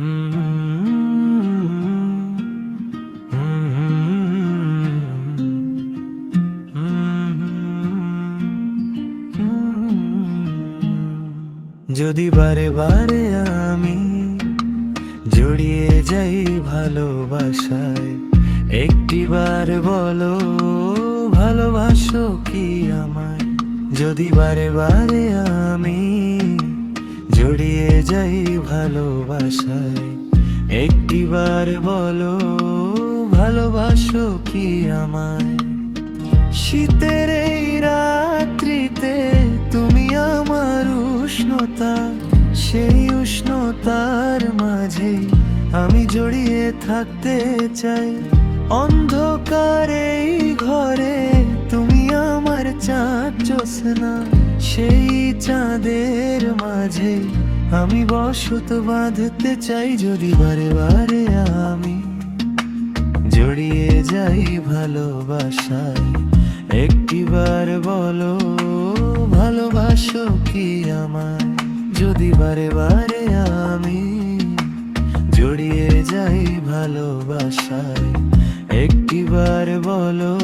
যদি বারে বারে আমি জড়িয়ে যাই ভালোবাসায় একটিবার বলো, ভালোবাসো কি আমায়? যদি বারে বারে আমি জড়িয়ে যাই ভালোবাসায়। একটিবার বলো, ভালোবাসো কি আমায়? শীতের এই রাত্রিতে তুমি আমার উষ্ণতা, সেই উষ্ণতার মাঝে আমি জড়িয়ে থাকতে চাই। অন্ধকার আমার চাঁদ না সেই চাঁদের মাঝে আমি বসত বাঁধতে চাই যদি বারে বারে আমি। জড়িয়ে যাই ভালোবাসায়, একটিবার বলো, ভালোবাসো কি আমায়? যদি বারে বারে আমি জড়িয়ে যাই ভালোবাসায়, একটিবার বলো